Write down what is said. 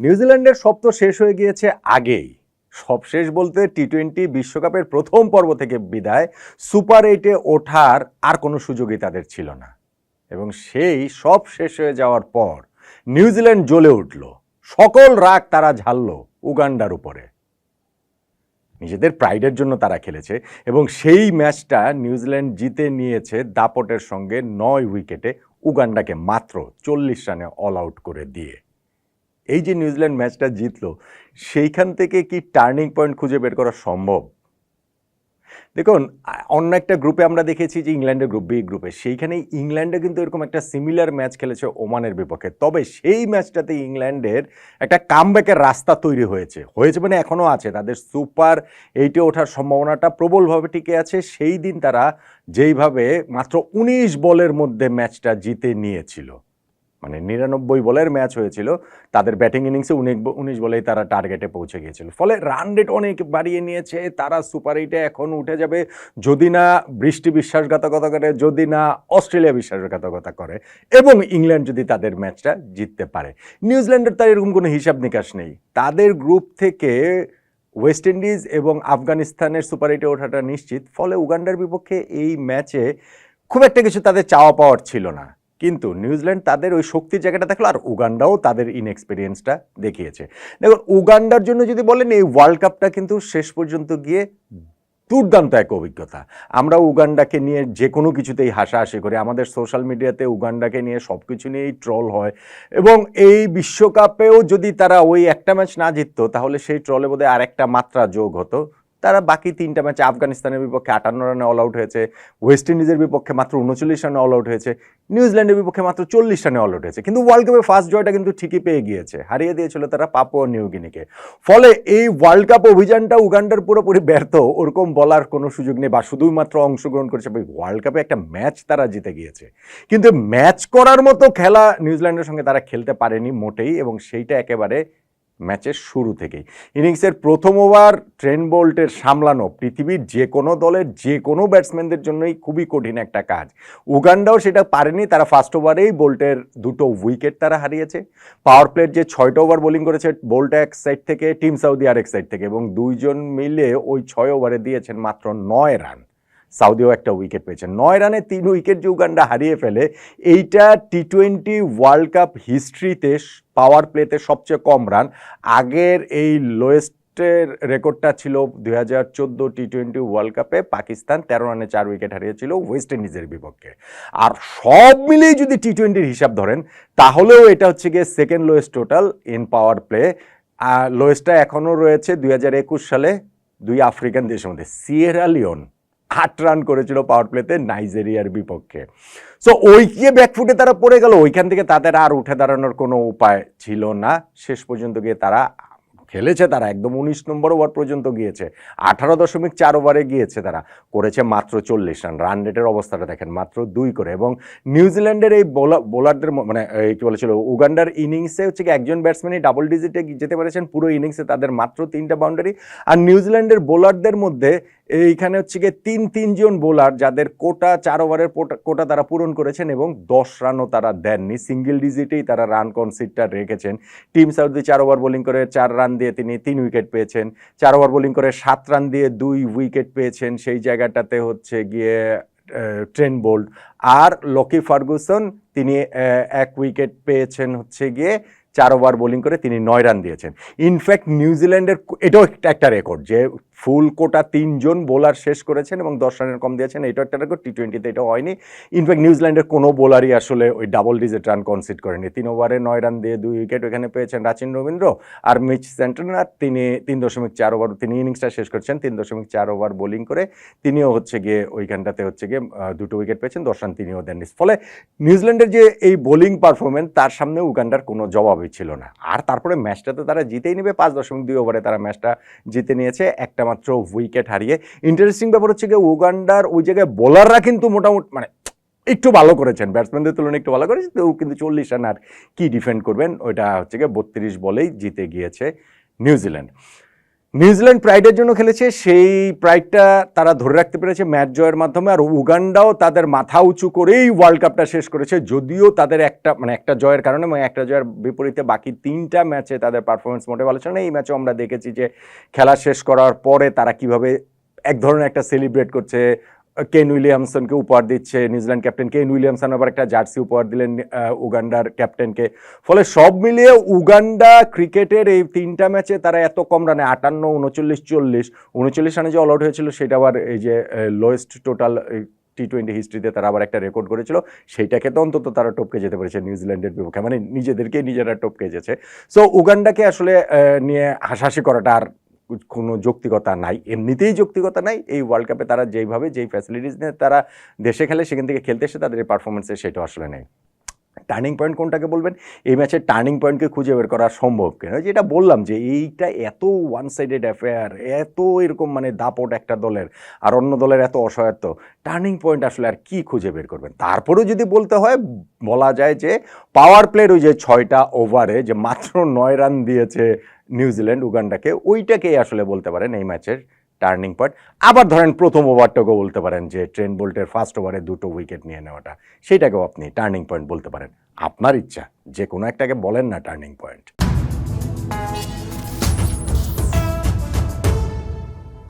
নিউজিল্যান্ডের সব তো শেষ হয়ে গিয়েছে আগেই। সব শেষ বলতে টি টোয়েন্টি বিশ্বকাপের প্রথম পর্ব থেকে বিদায় সুপার এইটে ওঠার আর কোনো সুযোগই তাদের ছিল না। এবং সেই সব শেষ হয়ে যাওয়ার পর নিউজিল্যান্ড জ্বলে উঠল। সকল রাগ তারা ঝালল উগান্ডার উপরে। নিজেদের প্রাইডের জন্য তারা খেলেছে এবং সেই ম্যাচটা নিউজিল্যান্ড জিতে নিয়েছে দাপটের সঙ্গে নয় উইকেটে উগান্ডাকে মাত্র চল্লিশ রানে অল আউট করে দিয়ে। এই যে নিউজিল্যান্ড ম্যাচটা জিতলো, সেইখান থেকে কি টার্নিং পয়েন্ট খুঁজে বের করা সম্ভব? দেখুন, অন্য একটা গ্রুপে আমরা দেখেছি যে ইংল্যান্ডের গ্রুপ বি গ্রুপে সেইখানে ইংল্যান্ডে কিন্তু এরকম একটা সিমিলার ম্যাচ খেলেছে ওমানের বিপক্ষে। তবে সেই ম্যাচটাতে ইংল্যান্ডের একটা কামব্যাকের রাস্তা তৈরি হয়েছে। হয়েছে মানে এখনও আছে। তাদের সুপার এইটে ওঠার সম্ভাবনাটা প্রবলভাবে টিকে আছে। সেই দিন তারা যেইভাবে মাত্র উনিশ বলের মধ্যে ম্যাচটা জিতে নিয়েছিল। মানে নিরানব্বই বলের ম্যাচ হয়েছিল, তাদের ব্যাটিং ইনিংসে উনিশ বলেই তারা টার্গেটে পৌঁছে গিয়েছিল। ফলে রান রেট অনেক বাড়িয়ে নিয়েছে, তারা সুপার এইটে এখন উঠে যাবে। যদি না বৃষ্টি বিশ্বাসঘাতকতা করে, যদি না অস্ট্রেলিয়া বিশ্বাসঘাতকতা করে, এবং ইংল্যান্ড যদি তাদের ম্যাচটা জিততে পারে। নিউজিল্যান্ডের তার এরকম কোনো হিসাব নিকাশ নেই। তাদের গ্রুপ থেকে ওয়েস্ট ইন্ডিজ এবং আফগানিস্তানের সুপার এইটে ওঠাটা নিশ্চিত, ফলে উগান্ডার বিপক্ষে এই ম্যাচে খুব একটা কিছু তাদের চাওয়া পাওয়ার ছিল না। কিন্তু নিউজিল্যান্ড তাদের ওই শক্তির জায়গাটা দেখল আর উগান্ডাও তাদের ইনএক্সপিরিয়েন্সটা দেখিয়েছে। দেখুন, উগান্ডার জন্য যদি বলেন এই ওয়ার্ল্ড কাপটা কিন্তু শেষ পর্যন্ত গিয়ে দুর্দান্ত এক অভিজ্ঞতা। আমরা উগান্ডাকে নিয়ে যে কোনো কিছুতেই হাসাহাসি করি, আমাদের সোশ্যাল মিডিয়াতে উগান্ডাকে নিয়ে সব কিছু নিয়েই ট্রল হয় এবং এই বিশ্বকাপেও যদি তারা ওই একটা ম্যাচ না জিততো, তাহলে সেই ট্রলে বোধহয় আরেকটা মাত্রা যোগ হতো। তারা বাকি তিনটা ম্যাচে আফগানিস্তানের বিপক্ষে আটান্ন রানে অল আউট হয়েছে ওয়েস্ট ইন্ডিজের বিপক্ষে মাত্র উনচল্লিশ রানে অল আউট হয়েছে নিউজিল্যান্ডের বিপক্ষে মাত্র চল্লিশ রানে অল আউট হয়েছে। কিন্তু ওয়ার্ল্ড কাপে ফার্স্ট জয়টা কিন্তু ঠিকই পেয়ে গিয়েছে, হারিয়ে দিয়েছিল তারা পাপুয়া নিউগিনিকে ফলে এই ওয়ার্ল্ড কাপ অভিযানটা উগান্ডার পুরোপুরি ব্যর্থ, ওরকম বলার কোনো সুযোগ নেই, বা শুধুমাত্র অংশগ্রহণ করেছে ওয়ার্ল্ড কাপে একটা ম্যাচ তারা জিতে গিয়েছে। কিন্তু ম্যাচ করার মতো খেলা নিউজিল্যান্ডের সঙ্গে তারা খেলতে পারেনি মোটেই, এবং সেইটা একেবারে ম্যাচের শুরু থেকেই। ইনিংসের প্রথম ওভার ট্রেন বোল্টের সামলানো পৃথিবীর যে কোনো দলের যে কোনো ব্যাটসম্যানদের জন্যই খুবই কঠিন একটা কাজ। উগান্ডাও সেটা পারেনি, তারা ফার্স্ট ওভারেই বোল্টের দুটো উইকেট তারা হারিয়েছে। পাওয়ার প্লেট যে ছয়টা ওভার বোলিং করেছে, বোল্ট এক সাইড থেকে, টিম সাউদি আরেক সাইড থেকে এবং দুইজন মিলে ওই ছয় ওভারে দিয়েছেন মাত্র নয় রান। সাউদিও একটা উইকেট পেয়েছে। নয় রানে তিন উইকেট যে উগান্ডা হারিয়ে ফেলে, এইটা টি টোয়েন্টি ওয়ার্ল্ড কাপ হিস্ট্রিতে পাওয়ার প্লেতে সবচেয়ে কম রান আগের এই লোয়েস্টের রেকর্ডটা ছিল দুই হাজার চোদ্দ টি টোয়েন্টি ওয়ার্ল্ড কাপে পাকিস্তান তেরো রানে চার উইকেট হারিয়েছিল ওয়েস্ট ইন্ডিজের বিপক্ষে। আর সব মিলিয়ে যদি টি টোয়েন্টির হিসাব ধরেন, তাহলেও এটা হচ্ছে গিয়ে second lowest total in power play লোয়েস্টটা এখনও রয়েছে দুই হাজার একুশ সালে দুই আফ্রিকান দেশের মধ্যে সিয়েরা লিওন আট রান করেছিল পাওয়ার প্লেতে নাইজেরিয়ার বিপক্ষে। সো ওই গিয়ে ব্যাকফুটে তারা পড়ে গেল, ওইখান থেকে তাদের আর উঠে দাঁড়ানোর কোনো উপায় ছিল না। শেষ পর্যন্ত গিয়ে তারা খেলেছে, তারা একদম উনিশ নম্বর ওভার পর্যন্ত গিয়েছে। আঠারো দশমিক চার ওভারে গিয়েছে তারা। করেছে মাত্র চল্লিশ রান রান রেটের অবস্থাটা দেখেন, মাত্র দুই করে। এবং নিউজিল্যান্ডের এই বোলার বোলারদের মানে কী বলেছিল, উগান্ডার ইনিংসে হচ্ছে কি একজন ব্যাটসম্যানই ডাবল ডিজিটে যেতে পেরেছেন। পুরো ইনিংসে তাদের মাত্র তিনটা বাউন্ডারি আর নিউজিল্যান্ডের বোলারদের মধ্যে এইখানে হচ্ছে গিয়ে তিন, তিনজন বোলার যাদের কোটা চার ওভারের কোটা তারা পূরণ করেছেন এবং দশ রানও তারা দেননি। সিঙ্গেল ডিজিটেই তারা রান কনসিডটা রেখেছেন। টিম সাউদি চার ওভার বোলিং করে চার রান দিয়ে তিনি তিন উইকেট পেয়েছেন। চার ওভার বোলিং করে সাত রান দিয়ে দুই উইকেট পেয়েছেন। সেই জায়গাটাতে হচ্ছে গিয়ে ট্রেন বোল্ড আর লকি ফার্গুসন তিনি এক উইকেট পেয়েছেন হচ্ছে গিয়ে চার ওভার বোলিং করে তিনি নয় রান দিয়েছেন। ইনফ্যাক্ট নিউজিল্যান্ডের এটাও একটা রেকর্ড যে ফুল কোটা তিনজন বোলার শেষ করেছেন এবং দশ রানের কম দিয়েছেন। এটাও একটা রেকর্ড টি টোয়েন্টিতে এটা হয়নি। ইনফ্যাক্ট নিউজিল্যান্ডের কোনো বোলারই আসলে ওই ডাবল ডিজিট রান কনসিড করেনি। তিন ওভারে নয় রান দিয়ে দুই উইকেট ওখানে পেয়েছেন রাচিন রবীন্দ্র আর মিচ সেন্টনার। তিনি তিন দশমিক চার ওভার তিনি ইনিংসটা শেষ করছেন, তিন দশমিক চার ওভার বোলিং করে তিনিও হচ্ছে গিয়ে ওইখানটাতে হচ্ছে গিয়ে দুটো উইকেট পেয়েছেন, দশ রান তিনিও দেননি। ফলে নিউজিল্যান্ডের যে এই বোলিং পারফরমেন্স তার সামনে উগান্ডার কোনো জবাবই ছিল না। আর তারপরে ম্যাচটা তো তারা জিতেই নেবে, পাঁচ দশমিক দুই ওভারে তারা ম্যাচটা জিতে নিয়েছে। একটা মাত্র উইকেট হারিয়ে। ইন্টারেস্টিং ব্যাপার হচ্ছে গিয়ে উগান্ডার ওই জায়গায় বোলাররা কিন্তু মোটামুটি মানে একটু ভালো করেছেন। ব্যাটসম্যানদের তুলনায় একটু ভালো করেছেন, তো কিন্তু চল্লিশ রান আর কী ডিফেন্ড করবেন? ওইটা হচ্ছে গিয়ে বত্রিশ বলেই জিতে গিয়েছে নিউজিল্যান্ড। নিউজিল্যান্ড প্রাইডের জন্য খেলেছে, সেই প্রাইডটা তারা ধরে রাখতে পেরেছে ম্যাচ জয়ের মাধ্যমে, আর উগান্ডাও তাদের মাথা উঁচু করেই ওয়ার্ল্ড কাপটা শেষ করেছে, যদিও তাদের একটা মানে একটা জয়ের কারণে এবং একটা জয়ের বিপরীতে বাকি তিনটা ম্যাচে তাদের পারফরমেন্স মোটে ভালো ছিল না। এই ম্যাচেও আমরা দেখেছি যে খেলা শেষ করার পরে তারা কীভাবে এক ধরনের একটা সেলিব্রেট করছে কেন উইলিয়ামসনকে উপহার দিচ্ছে, নিউজিল্যান্ড ক্যাপ্টেন কেন উইলিয়ামসন আবার একটা জার্সি উপহার দিলেন উগান্ডার ক্যাপ্টেনকে। ফলে সব মিলিয়ে উগান্ডা ক্রিকেটের এই তিনটা ম্যাচে তারা এত কম রানে, আটান্ন, উনচল্লিশ, চল্লিশ, উনচল্লিশ রানে যে অল আউট হয়েছিল, সেটা আবার এই যে লোয়েস্ট টোটাল টি টোয়েন্টি হিস্ট্রিতে তারা আবার একটা রেকর্ড করেছিল, সেইটাকে তো অন্তত তারা টপকে যেতে পেরেছে নিউজিল্যান্ডের বিপক্ষে মানে নিজেদেরকে নিজেরা টপকে যেছে। সো উগান্ডাকে আসলে নিয়ে হাসাহাসি করাটা আর কোনো যৌক্তিকতা নাই। এমনিতেই যৌক্তিকতা নাই। এই ওয়ার্ল্ড কাপে তারা যেইভাবে যেই ফ্যাসিলিটিস নিয়ে তারা দেশে খেলে, সেখান থেকে খেলতে এসে তাদের এই পারফরমেন্সে সেটা আসলে নেই। টার্নিং পয়েন্ট কোনটাকে বলবেন? এই ম্যাচের টার্নিং পয়েন্টকে খুঁজে বের করা সম্ভব কেন? যেটা বললাম যে এইটা এত ওয়ান সাইডেড অ্যাফেয়ার এত এরকম মানে দাপট একটা দলের, আর অন্য দলের এত অসহায়ত্ব টার্নিং পয়েন্ট আসলে আর কি খুঁজে বের করবেন? তারপরেও যদি বলতে হয়, বলা যায় যে পাওয়ার প্লের ওই যে ছয়টা ওভারে যে মাত্র নয় রান দিয়েছে নিউজিল্যান্ড, উগান্ডাকে, ওইটাকেই আসলে বলতে পারেন এই ম্যাচের টার্নিং পয়েন্ট আবার ধরেন প্রথম ওভারটাকেও বলতে পারেন যে ট্রেন বোল্টের ফার্স্ট ওভারে দুটো উইকেট নিয়ে নেওয়াটা। সেটাকেও আপনি টার্নিং পয়েন্ট বলতে পারেন। আপনার ইচ্ছা যে কোনো একটাকে বলেন না টার্নিং পয়েন্ট